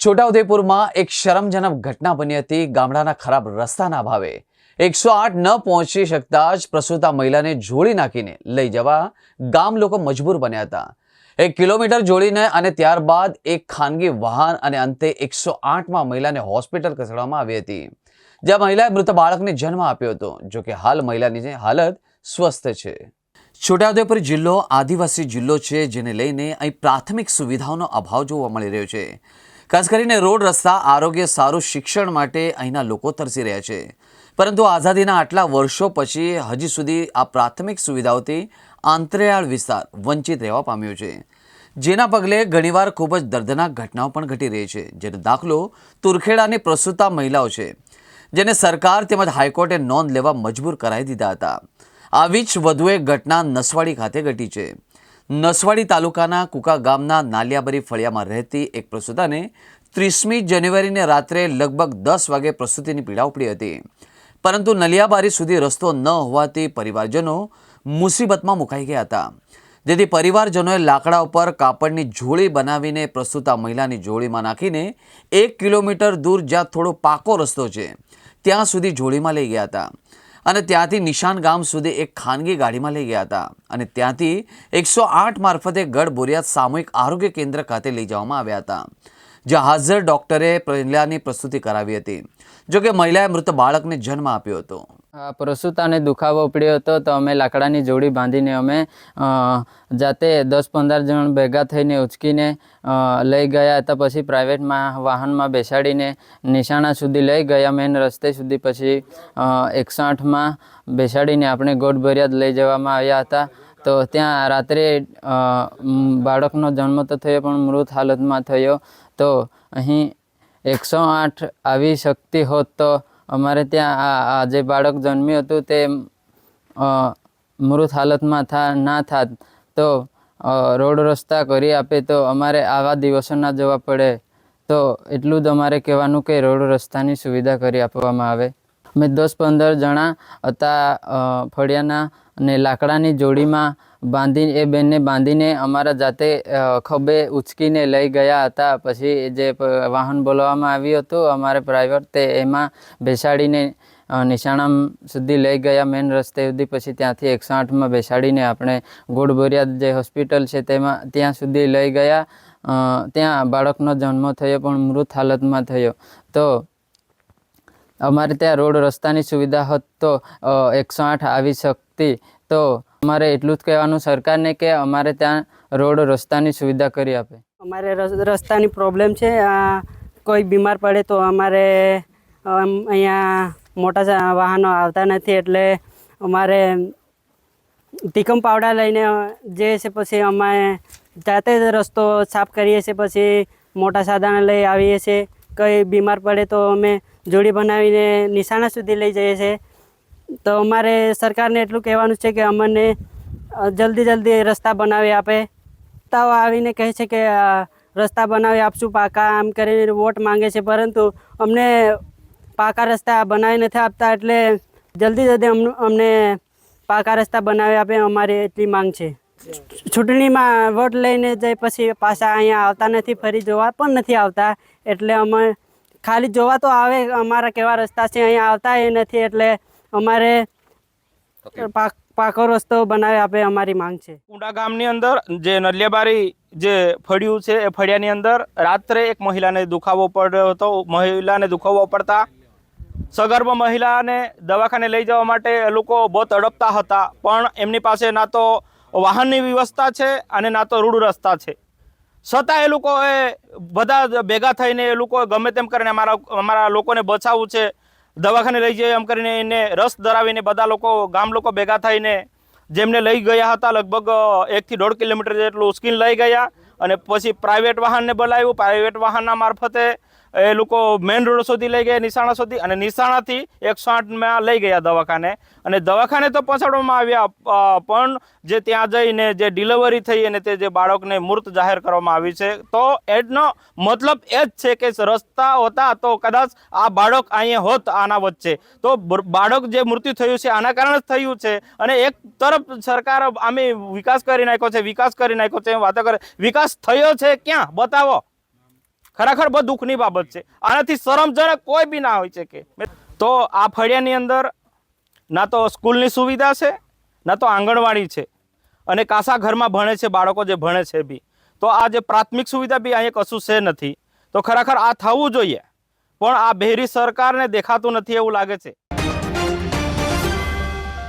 છોટાઉદેપુરમાં એક શરમજનક ઘટના બની હતી. ગામડાના ખરાબ રસ્તાના ભાવે એકસો આઠ ન પહોંચી શકતા જ પ્રસૂતા મહિલાને જોડી નાખીને લઈ જવા ગામ લોકો મજબૂર બન્યા હતા. એક કિલોમીટર જોડીને અને ત્યારબાદ એક ખાનગી વાહન અને અંતે એકસો આઠમાં મહિલાને હોસ્પિટલ ખસેડવામાં આવી હતી. જ્યાં મહિલાએ મૃત બાળકને જન્મ આપ્યો હતો. જોકે હાલ મહિલાની હાલત સ્વસ્થ છે. છોટાઉદેપુર જિલ્લો આદિવાસી જિલ્લો છે, જેને લઈને અહીં પ્રાથમિક સુવિધાઓનો અભાવ જોવા મળી રહ્યો છે. ખાસ કરીને રોડ રસ્તા, આરોગ્ય, સારું શિક્ષણ માટે અહીંના લોકો તરસી રહ્યા છે. પરંતુ આઝાદીના આટલા વર્ષો પછી હજી સુધી આ પ્રાથમિક સુવિધાઓથી આંતરિયાળ વિસ્તાર વંચિત રહેવા પામ્યો છે. જેના પગલે ઘણીવાર ખૂબ જ દર્દનાક ઘટનાઓ પણ ઘટી રહી છે. જેનો દાખલો તુરખેડાની પ્રસૂતા મહિલાઓ છે, જેને સરકાર તેમજ હાઈકોર્ટે નોંધ લેવા મજબૂર કરાવી દીધા હતા. આવી જ વધુ એક ઘટના નસવાડી ખાતે ઘટી છે. નસવાડી તાલુકાના કુકા ગામના નાલિયાબરી ફળિયામાં રહેતી એક પ્રસૂતાને ત્રીસમી જાન્યુઆરીને રાત્રે લગભગ દસ વાગે પ્રસૂતિની પીડા ઉપડી હતી. પરંતુ નલિયાબારી સુધી રસ્તો ન હોવાથી પરિવારજનો મુસીબતમાં મુકાઈ ગયા હતા. જેથી પરિવારજનોએ લાકડા ઉપર કાપડની જોડી બનાવીને પ્રસૂતા મહિલાની જોડીમાં નાખીને એક કિલોમીટર દૂર જ્યાં થોડો પાકો રસ્તો છે, ત્યાં સુધી જોડીમાં લઈ ગયા હતા. અને ત્યાંથી નિશાન ગામ સુધી એક ખાનગી ગાડીમાં લઈ ગયા હતા. અને ત્યાંથી એકસો આઠ મારફતે ગઢ બોરિયાત સામૂહિક આરોગ્ય કેન્દ્ર ખાતે લઈ જવામાં આવ્યા હતા, જ્યાં હાજર ડૉક્ટરે મહિલાની પ્રસ્તુતિ કરાવી હતી. જોકે મહિલાએ મૃત બાળકને જન્મ આપ્યો હતો. પ્રસૂતાને દુખાવો ઉપડ્યો હતો તો અમે લાકડાની જોડી બાંધીને અમે જાતે દસ પંદર જણ ભેગા થઈને ઉચકીને લઈ ગયા હતા. પછી પ્રાઇવેટમાં વાહનમાં બેસાડીને નિશાણા સુધી લઈ ગયા. મેન રસ્તે સુધી પછી એકસો આઠમાં બેસાડીને આપણે ગોડભરિયાદ લઈ જવામાં આવ્યા હતા. તો ત્યાં રાત્રે બાળકનો જન્મ તો થયો પણ મૃત હાલતમાં થયો. તો અહીં એકસો આઠ આવી શકતી હોત તો અમારે ત્યાં આ જે બાળક જન્મ્યું હતું તે મૃત હાલતમાં થા, ના થાત. તો રોડ રસ્તા કરી આપે તો અમારે આવા દિવસો ના જવા પડે. તો એટલું જ અમારે કહેવાનું કે રોડ રસ્તાની સુવિધા કરી આપવામાં આવે. અમે દસ પંદર જણા હતા ફળિયાના અને લાકડાની જોડીમાં બાંધી એ બેનને બાંધીને અમારા જાતે ખભે ઉચકીને લઈ ગયા હતા. પછી જે વાહન બોલાવવામાં આવ્યું હતું, અમારે પ્રાઇવેટ તે એમાં બેસાડીને નિશાણામ સુધી લઈ ગયા મેન રસ્તે સુધી. પછી ત્યાંથી એકસો આઠમાં બેસાડીને આપણે ગોળબોરિયાદ જે હોસ્પિટલ છે તેમાં, ત્યાં સુધી લઈ ગયા. ત્યાં બાળકનો જન્મ થયો, પણ મૃત હાલતમાં થયો. તો અમારે ત્યાં રોડ રસ્તાની સુવિધા હોત તો એકસો આઠ આવી શકતી. તો અમારે એટલું જ કહેવાનું સરકારને કે અમારે ત્યાં રોડ રસ્તાની સુવિધા કરી આપે. અમારે રસ- રસ્તાની પ્રોબ્લેમ છે. કોઈ બીમાર પડે તો અમારે અહીંયા મોટા વાહનો આવતા નથી એટલે અમારે ટીકમ પાવડા લઈને જે છે પછી અમે જાતે જ રસ્તો સાફ કરીએ છીએ. પછી મોટા સાધન લઈ આવીએ છીએ. કંઈ બીમાર પડે તો અમે જોડી બનાવીને નિશાણા સુધી લઈ જઈએ છીએ. તો અમારે સરકારને એટલું કહેવાનું છે કે અમને જલ્દી જલ્દી રસ્તા બનાવી આપે. તાઓ આવીને કહે છે કે રસ્તા બનાવી આપશું, પાકા આમ કરીને વોટ માંગે છે. પરંતુ અમને પાકા રસ્તા બનાવી નથી આપતા એટલે જલ્દી જલ્દી અમને પાકા રસ્તા બનાવી આપે અમારી એટલી માંગ છે. ચૂંટણીમાં વોટ લઈને જાય પછી પાછા અહીંયા આવતા નથી, ફરી જોવા પણ નથી આવતા. એટલે અમે ખાલી જોવા તો આવે અમારા કેવા રસ્તા છે અહીંયા આવતા એ નથી એટલે અમારે પાક પાકો રસ્તો બનાવી આપે અમારી માંગ છે. કુંડા ગામની અંદર જે નલિયાબારી જે ફળિયું છે એ ફળિયાની અંદર રાત્રે એક મહિલાને દુખાવો પડ્યો હતો. મહિલાને દુખાવો પડતા સગર્ભ મહિલાને દવાખાને લઈ જવા માટે એ લોકો બહુ તડપતા હતા. પણ એમની પાસે ના તો વાહનની વ્યવસ્થા છે અને ના તો રૂડ રસ્તા છે. છતાં એ લોકોએ બધા ભેગા થઈને એ લોકો ગમે તેમ કરીને અમારા અમારા લોકોને બચાવવું છે. દવાખાને લઈ જઈએ એમ કરીને એને રસ ધરાવીને બધા લોકો, ગામ લોકો ભેગા થઈને જેમને લઈ ગયા હતા, લગભગ એકથી દોઢ કિલોમીટર જેટલું ઉશ્કીન લઈ ગયા અને પછી પ્રાઇવેટ વાહનને બોલાવ્યું. પ્રાઇવેટ વાહનના મારફતે એ લોકો મેઇન રોડ સુધી લઈ ગયા નિશાણા સુધી અને નિશાણાથી એકસો આઠમાં લઈ ગયા દવાખાને. અને દવાખાને તો પહોંચાડવામાં આવ્યા પણ જે ત્યાં જઈને જે ડિલિવરી થઈ અને તે જે બાળકને મૃત જાહેર કરવામાં આવી છે, તો એનો મતલબ એ જ છે કે રસ્તા હોતા તો કદાચ આ બાળક અહીંયા હોત, આના વચ્ચે. તો બાળક જે મૃત્યુ થયું છે, આના કારણે જ થયું છે. અને એક તરફ સરકાર આમે વિકાસ કરી નાખ્યો છે, વિકાસ કરી નાખ્યો છે વાતો કરે. વિકાસ થયો છે ક્યાં? બતાવો. ખરેખર બહુ દુઃખની બાબત છે. આનાથી શરમજનક કોઈ બી ના હોય છે કે. તો આ ફળિયાની અંદર ના તો સ્કૂલની સુવિધા છે, ના તો આંગણવાડી છે. અને કાસા ઘરમાં ભણે છે, બાળકો જે ભણે છે બી. તો આ જે પ્રાથમિક સુવિધા બી અહીંયા કશું છે નથી. તો ખરેખર આ થવું જોઈએ. પણ આ બહેરી સરકારને દેખાતું નથી એવું લાગે છે.